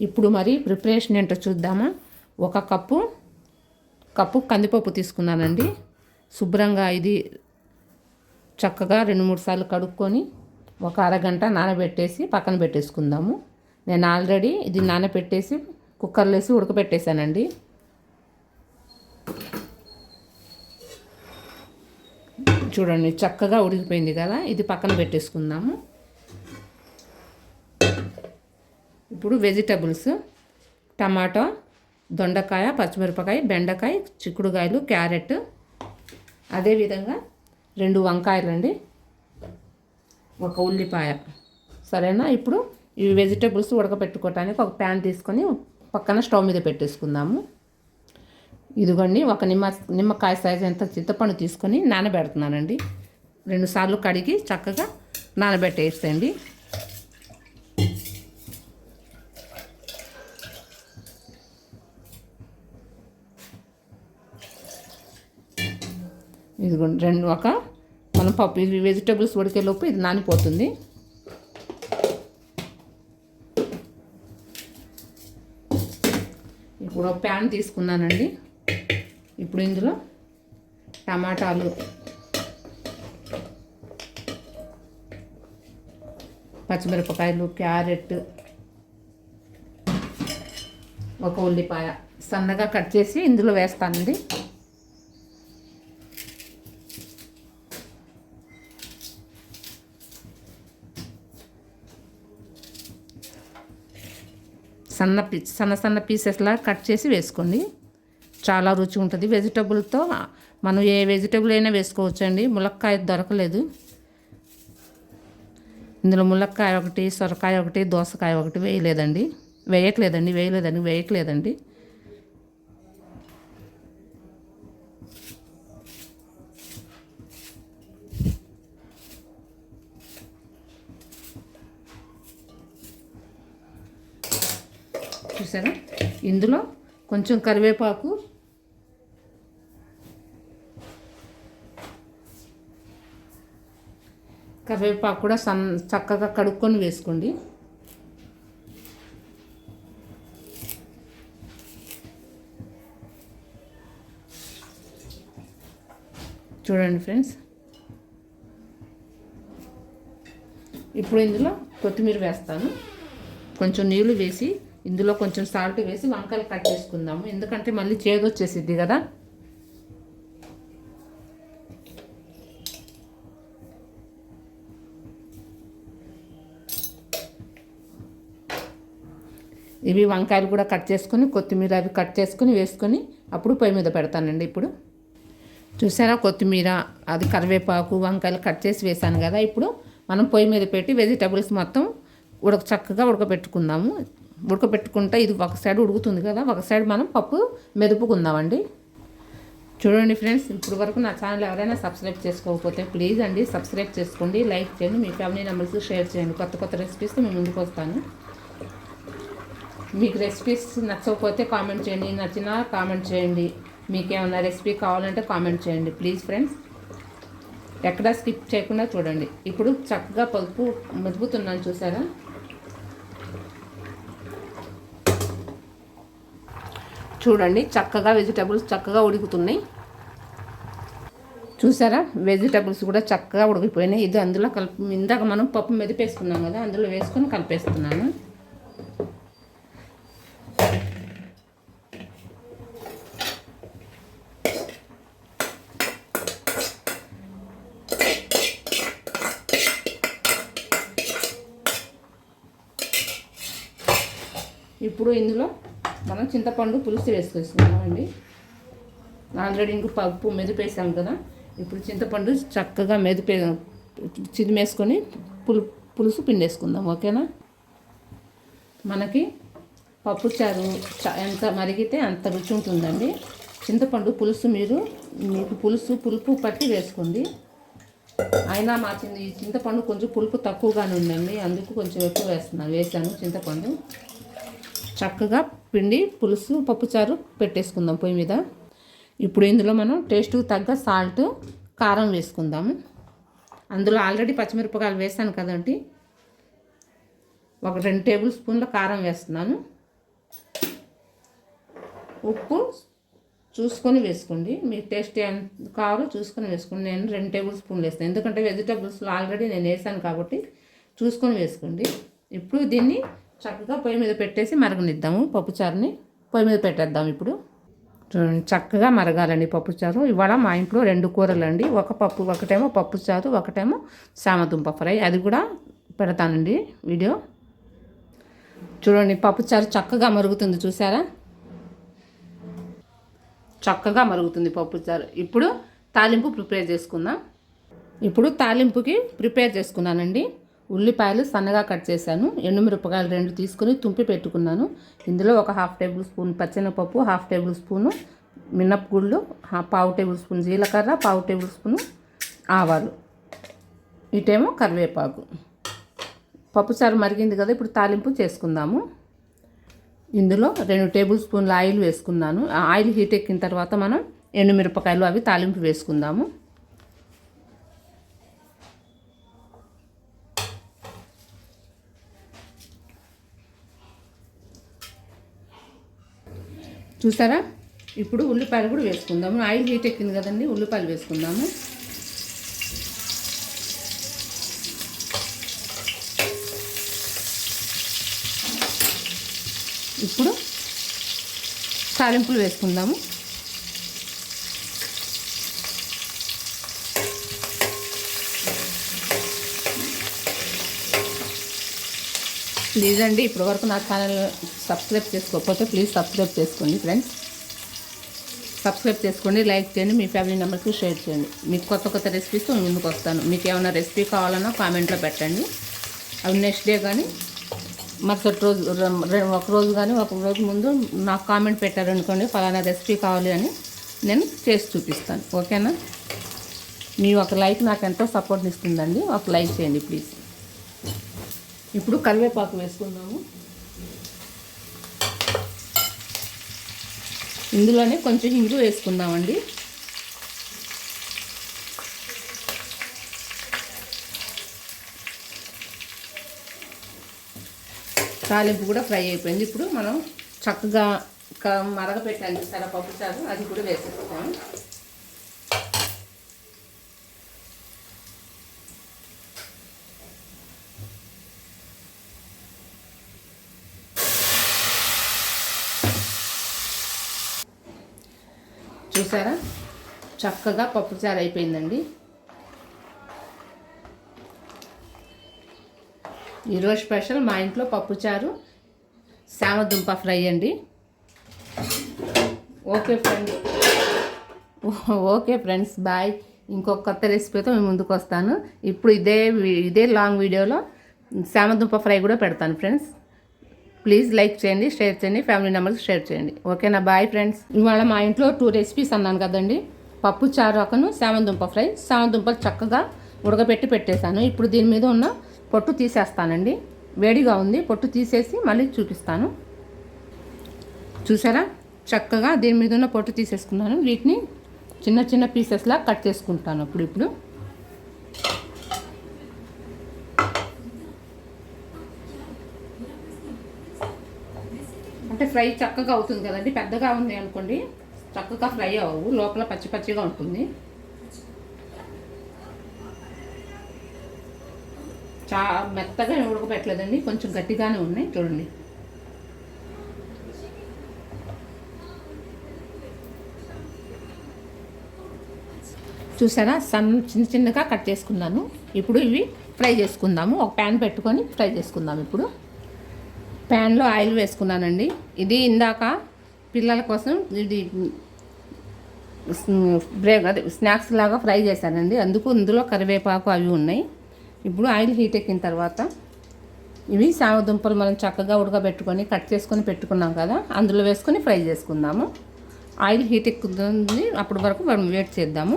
ఇప్పుడు మరి ప్రిపరేషన్ ఏంటో చూద్దామా. ఒక కప్పు కప్పు కందిపప్పు తీసుకున్నానండి. శుభ్రంగా ఇది చక్కగా రెండు మూడు సార్లు కడుక్కొని ఒక అరగంట నానబెట్టేసి పక్కన పెట్టేసుకుందాము. నేను ఆల్రెడీ ఇది నానబెట్టేసి కుక్కర్లో వేసి ఉడకబెట్టేశానండి. చూడండి చక్కగా ఉడికిపోయింది కదా. ఇది పక్కన పెట్టేసుకుందాము. ఇప్పుడు వెజిటబుల్స్ టమాటో దొండకాయ పచ్చిమిరపకాయ బెండకాయ చిక్కుడుకాయలు క్యారెట్. అదేవిధంగా రెండు వంకాయలు అండి ఒక ఉల్లిపాయ. సరేనా? ఇప్పుడు ఈ వెజిటబుల్స్ ఉడకపెట్టుకోవటానికి ఒక ప్యాన్ తీసుకొని పక్కన స్టవ్ మీద పెట్టేసుకుందాము. ఇదిగోండి ఒక నిమ్మ నిమ్మకాయ సైజు ఎంత చింతపండు తీసుకొని నానబెడుతున్నానండి. రెండుసార్లు కడిగి చక్కగా నానబెట్టేసేయండి. ఇదిగోండి రెండు ఒక. మనం పప్పు ఇది వెజిటేబుల్స్ ఉడికేలోపు ఇది నానిపోతుంది. ఇప్పుడు ఒక ప్యాన్ తీసుకున్నానండి. ఇప్పుడు ఇందులో టమాటాలు పచ్చిమిరపకాయలు క్యారెట్ ఒక ఉల్లిపాయ. సన్నగా కట్ చేసి ఇందులో వేస్తానండి. సన్న సన్న సన్న పీసెస్లా కట్ చేసి వేసుకోండి. చాలా రుచి ఉంటుంది వెజిటబుల్తో మనం ఏ వెజిటబుల్ అయినా వేసుకోవచ్చండి. ములక్కాయ దొరకలేదు. ఇందులో ములక్కాయ ఒకటి సొరకాయ ఒకటి దోసకాయ ఒకటి వేయలేదండి. వేయట్లేదండి వేయలేదండి వేయట్లేదండి. చూసారా? ఇందులో కొంచెం కరివేపాకు. కరివేపాకు కూడా సన్ చక్కగా కడుక్కొని వేసుకోండి. చూడండి ఫ్రెండ్స్. ఇప్పుడు ఇందులో కొత్తిమీర వేస్తాను. కొంచెం నీళ్ళు వేసి ఇందులో కొంచెం సాల్ట్ వేసి వంకాయలు కట్ చేసుకుందాము. ఎందుకంటే మళ్ళీ చేదు వచ్చేసిద్ది కదా. ఇవి వంకాయలు కూడా కట్ చేసుకొని కొత్తిమీర అవి కట్ చేసుకొని వేసుకొని అప్పుడు పొయ్యి మీద పెడతానండి ఇప్పుడు. చూసారా కొత్తిమీర అది కరివేపాకు వంకాయలు కట్ చేసి వేసాను కదా. ఇప్పుడు మనం పొయ్యి మీద పెట్టి వెజిటబుల్స్ మొత్తం ఉడక చక్కగా ఉడకబెట్టుకుందాము. ఉడకబెట్టుకుంటే ఇది ఒక సైడ్ ఉడుకుతుంది కదా ఒక సైడ్ మనం పప్పు మెదుపుకుందామండి. చూడండి ఫ్రెండ్స్ ఇప్పుడు వరకు నా ఛానల్ ఎవరైనా సబ్స్క్రైబ్ చేసుకోకపోతే ప్లీజ్ అండి సబ్స్క్రైబ్ చేసుకోండి లైక్ చేయండి మీ ఫ్యామిలీ మెంబర్స్ షేర్ చేయండి. కొత్త కొత్త రెసిపీస్ మేము ముందుకు వస్తాను. మీకు రెసిపీస్ నచ్చకపోతే కామెంట్ చేయండి నచ్చినా కామెంట్ చేయండి. మీకు ఏమైనా రెసిపీ కావాలంటే కామెంట్ చేయండి. ప్లీజ్ ఫ్రెండ్స్ ఎక్కడా స్కిప్ చేయకుండా చూడండి. ఇప్పుడు చక్కగా పలుపు మెదుపుతున్నాను చూసారా? చూడండి చక్కగా వెజిటబుల్స్ చక్కగా ఉడుకుతున్నాయి. చూసారా? వెజిటబుల్స్ కూడా చక్కగా ఉడికిపోయినాయి. ఇది అందులో కలిపి ఇందాక మనం పప్పు మెదిపేసుకున్నాం కదా అందులో వేసుకొని కలిపేస్తున్నాను. ఇప్పుడు ఇందులో మనం చింతపండు పులుసు వేసుకొస్తున్నామండి ఆల్రెడీ ఇంక పప్పు మెదిపేసాం కదా. ఇప్పుడు చింతపండు చక్కగా మెదిపే చిదిమేసుకొని పులు పులుసు పిండేసుకుందాం ఓకేనా? మనకి పప్పు చారు ఎంత మరిగితే అంత రుచి ఉంటుందండి. చింతపండు పులుసు మీరు మీకు పులుసు పులుపు పట్టి వేసుకోండి. అయినా మా చింత ఈ చింతపండు కొంచెం పులుపు తక్కువగానే ఉందండి. అందుకు కొంచెం ఎక్కువ వేస్తున్నాను వేసాను చింతపండు. చక్కగా పిండి పులుసు పప్పుచారు పెట్టేసుకుందాం పొయ్యి మీద. ఇప్పుడు ఇందులో మనం టేస్ట్కి తగ్గ సాల్ట్ కారం వేసుకుందాము. అందులో ఆల్రెడీ పచ్చిమిరపకాయలు వేసాను కదండి. ఒక రెండు టేబుల్ స్పూన్ల కారం వేస్తున్నాను. ఉప్పు చూసుకొని వేసుకోండి. మీ టేస్ట్ ఎంత కావాలో చూసుకొని వేసుకోండి. నేను రెండు టేబుల్ స్పూన్లు వేస్తాను ఎందుకంటే వెజిటబుల్స్లో ఆల్రెడీ నేను వేసాను కాబట్టి చూసుకొని వేసుకోండి. ఇప్పుడు దీన్ని చక్కగా పొయ్యి మీద పెట్టేసి మరగనిద్దాము. పప్పుచారుని పొయ్యి మీద పెట్టేద్దాం ఇప్పుడు. చూడండి చక్కగా మరగాలండి పప్పుచారు ఇవాళ మా ఇంట్లో రెండు కూరలు అండి ఒక పప్పు ఒకటేమో పప్పుచారు ఒకటేమో సామదుంప ఫ్రై. అది కూడా పెడతానండి వీడియో. చూడండి పప్పుచారు చక్కగా మరుగుతుంది చూసారా? చక్కగా మరుగుతుంది పప్పుచారు ఇప్పుడు తాలింపు ప్రిపేర్ చేసుకుందాం. ఇప్పుడు తాలింపుకి ప్రిపేర్ చేసుకున్నానండి. ఉల్లిపాయలు సన్నగా కట్ చేశాను. ఎండుమిరపకాయలు రెండు తీసుకొని తుంపి పెట్టుకున్నాను. ఇందులో ఒక హాఫ్ టేబుల్ స్పూన్ పచ్చెనపప్పు హాఫ్ టేబుల్ స్పూను మినప్పగుళ్ళు పావు టేబుల్ స్పూన్ జీలకర్ర పావు టేబుల్ స్పూను ఆవాలు. ఇటేమో కరివేపాకు. పప్పుచారు మరిగింది కదా ఇప్పుడు తాలింపు చేసుకుందాము. ఇందులో రెండు టేబుల్ స్పూన్ల ఆయిల్ వేసుకున్నాను. ఆ ఆయిల్ హీట్ ఎక్కిన తర్వాత మనం ఎండుమిరపకాయలు అవి తాలింపు వేసుకుందాము. చూసారా? ఇప్పుడు ఉల్లిపాయలు కూడా వేసుకుందాము. ఆయిల్ హీట్ ఎక్కింది కదండి ఉల్లిపాయలు వేసుకుందాము. ఇప్పుడు తాలింపులు వేసుకుందాము. ప్లీజ్ అండి ఇప్పటి వరకు నా ఛానల్ సబ్స్క్రైబ్ చేసుకోకపోతే ప్లీజ్ సబ్స్క్రైబ్ చేసుకోండి ఫ్రెండ్స్. సబ్స్క్రైబ్ చేసుకోండి లైక్ చేయండి మీ ఫ్యామిలీ మెంబర్స్కి షేర్ చేయండి. మీకు కొత్త కొత్త రెసిపీస్ ముందుకు వస్తాను. మీకు ఏమైనా రెసిపీ కావాలన్నా కామెంట్లో పెట్టండి. అవి నెక్స్ట్ డే కానీ మరుసటి రోజు రె- ఒక రోజు కానీ ఒక రోజు ముందు నాకు కామెంట్ పెట్టారనుకోండి ఫలానా రెసిపీ కావాలి అని నేను చేసి చూపిస్తాను. ఓకేనా? మీ ఒక లైక్ నాకు ఎంతో సపోర్ట్ ఇస్తుందండి. ఒక లైక్ చేయండి ప్లీజ్. ఇప్పుడు కరివేపాకు వేసుకుందాము. ఇందులోనే కొంచెం ఇంగు వేసుకుందామండి. తాలింపు కూడా ఫ్రై అయిపోయింది. ఇప్పుడు మనం చక్కగా క- మరగపెట్టాను పప్పు చారు? అది కూడా వేసేస్తాము చూసారా చక్కగా పప్పుచారు అయిపోయిందండి. ఈరోజు స్పెషల్ మా ఇంట్లో పప్పుచారు సామదుంప ఫ్రై అండి. Okay friends okay friends bye. ఇంకొక కొత్త రెసిపీతో మేము ముందుకు వస్తాను. ఇప్పుడు ఇదే ఇదే లాంగ్ వీడియోలో సామదుంప ఫ్రై కూడా పెడతాను ఫ్రెండ్స్. ప్లీజ్ లైక్ చేయండి షేర్ చేయండి ఫ్యామిలీ మెంబర్స్ షేర్ చేయండి. ఓకేనా బాయ్ ఫ్రెండ్స్. ఇవాళ మా ఇంట్లో టూ రెసిపీస్ అన్నాను కదండి. పప్పు చారు ఒకను సామందుంప ఫ్రై సామందుంపలు చక్కగా ఉడకబెట్టి పెట్టేశాను. ఇప్పుడు దీని మీద ఉన్న పొట్టు తీసేస్తానండి. వేడిగా ఉంది. పొట్టు తీసేసి మళ్ళీ చూపిస్తాను. చూసారా? చక్కగా దీని మీద ఉన్న పొట్టు తీసేసుకున్నాను. వీటిని చిన్న చిన్న పీసెస్లా కట్ చేసుకుంటాను అప్పుడు ఇప్పుడు. అంటే ఫ్రై చక్కగా అవుతుంది కదండి. పెద్దగా ఉంది అనుకోండి. చక్కగా ఫ్రై అవ్వవు లోపల పచ్చి పచ్చిగా ఉంటుంది. చా మెత్తగా ఉడకబెట్టలేదండి కొంచెం గట్టిగానే ఉన్నాయి చూడండి. చూసారా? సన్ చిన్న చిన్నగా కట్ చేసుకున్నాను. ఇప్పుడు ఇవి ఫ్రై చేసుకుందాము. ఒక ప్యాన్ పెట్టుకొని ఫ్రై చేసుకుందాం ఇప్పుడు. ప్యాన్లో ఆయిల్ వేసుకున్నానండి. ఇది ఇందాక పిల్లల కోసం ఇది బ్రేక్ అదే స్నాక్స్ లాగా ఫ్రై చేశానండి. అందుకు ఇందులో కరివేపాకు అవి ఉన్నాయి. ఇప్పుడు ఆయిల్ హీట్ ఎక్కిన తర్వాత ఇవి సామదుంపలు మనం చక్కగా ఉడకబెట్టుకొని కట్ చేసుకొని పెట్టుకున్నాం కదా అందులో వేసుకొని ఫ్రై చేసుకుందాము. ఆయిల్ హీట్ ఎక్కుతుంది అప్పటి వరకు మనం వెయిట్ చేద్దాము.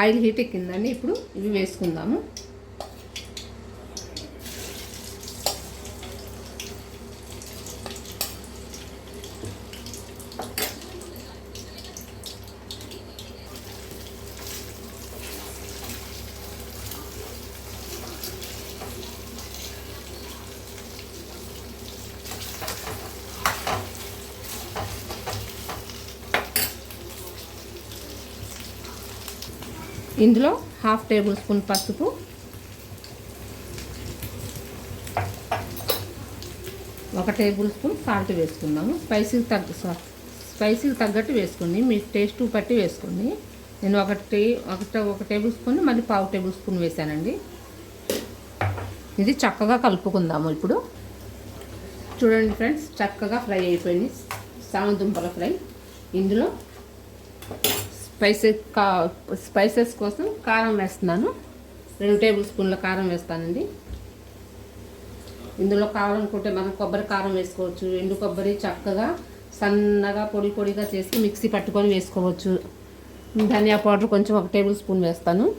ఆయిల్ హీట్ ఎక్కిందండి ఇప్పుడు ఇవి వేసుకుందాము. ఇందులో హాఫ్ టేబుల్ స్పూన్ పసుపు. ఒక టేబుల్ స్పూన్ సాల్ట్ వేసుకున్నాము స్పైసీకి తగ్గ స్పైసీకి తగ్గట్టు వేసుకోండి. మీ టేస్ట్ బట్టి వేసుకోండి. నేను ఒక టే ఒక ఒక టేబుల్ స్పూన్ మళ్ళీ పావు టేబుల్ స్పూన్ వేసానండి. ఇది చక్కగా కలుపుకుందాము ఇప్పుడు. చూడండి ఫ్రెండ్స్ చక్కగా ఫ్రై అయిపోయింది. సామదుంపల ఫ్రై. ఇందులో స్పైసెస్ కా స్పైసెస్ కోసం కారం వేస్తున్నాను. రెండు టేబుల్ స్పూన్ల కారం వేస్తానండి. ఇందులో కావాలనుకుంటే మనం కొబ్బరి కారం వేసుకోవచ్చు. ఎండు కొబ్బరి చక్కగా సన్నగా పొడి పొడిగా చేసి మిక్సీ పట్టుకొని వేసుకోవచ్చు. ధనియా పౌడర్ కొంచెం ఒక టేబుల్ స్పూన్ వేస్తాను.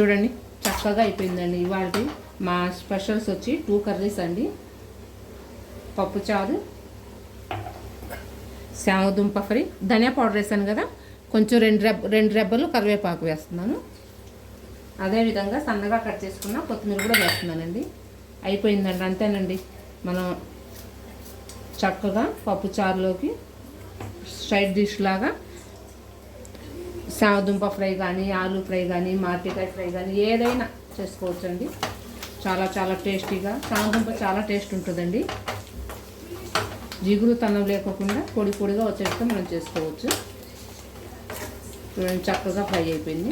చూడండి చక్కగా అయిపోయిందండి. ఇవాళ మా స్పెషల్స్ వచ్చి టూ కర్రీస్ అండి. పప్పుచారు శామదుంప ఫ్రై ధనియా పౌడర్ వేసాను కదా. కొంచెం రెండు రెబ్బ రెండు రెబ్బలు కరివేపాకు వేస్తున్నాను. అదేవిధంగా సన్నగా కట్ చేసుకున్న కొత్తిమీర కూడా వేస్తున్నానండి. అయిపోయిందండి అంతేనండి. మనం చక్కగా పప్పు చారులోకి సైడ్ డిష్ లాగా శామదుంప ఫ్రై కానీ ఆలు ఫ్రై కానీ మార్కెకాయ ఫ్రై కానీ ఏదైనా చేసుకోవచ్చండి. చాలా చాలా టేస్టీగా. సామదుంప చాలా టేస్ట్ ఉంటుందండి. జిగురు తనం పొడి పొడిగా వచ్చేటట్టు మనం చేసుకోవచ్చు. చూడండి చక్కగా ఫ్రై అయిపోయింది.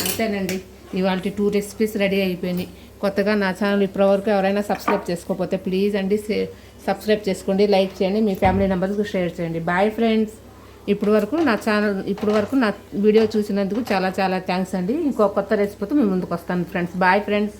అంతేనండి ఇవాళ టూ రెసిపీస్ రెడీ అయిపోయినాయి. కొత్తగా నా ఛానల్ ఇప్పటివరకు ఎవరైనా సబ్స్క్రైబ్ చేసుకోకపోతే ప్లీజ్ అండి సే- సబ్స్క్రైబ్ చేసుకోండి లైక్ చేయండి మీ ఫ్యామిలీ మెంబర్స్కి షేర్ చేయండి. Bye friends. ఇప్పుడు వరకు నా ఛానల్ ఇప్పుడు వరకు నా వీడియో చూసినందుకు చాలా చాలా థ్యాంక్స్ అండి. ఇంకో కొత్త రెసిపీతో మీ ముందుకు వస్తాను ఫ్రెండ్స్. Bye friends.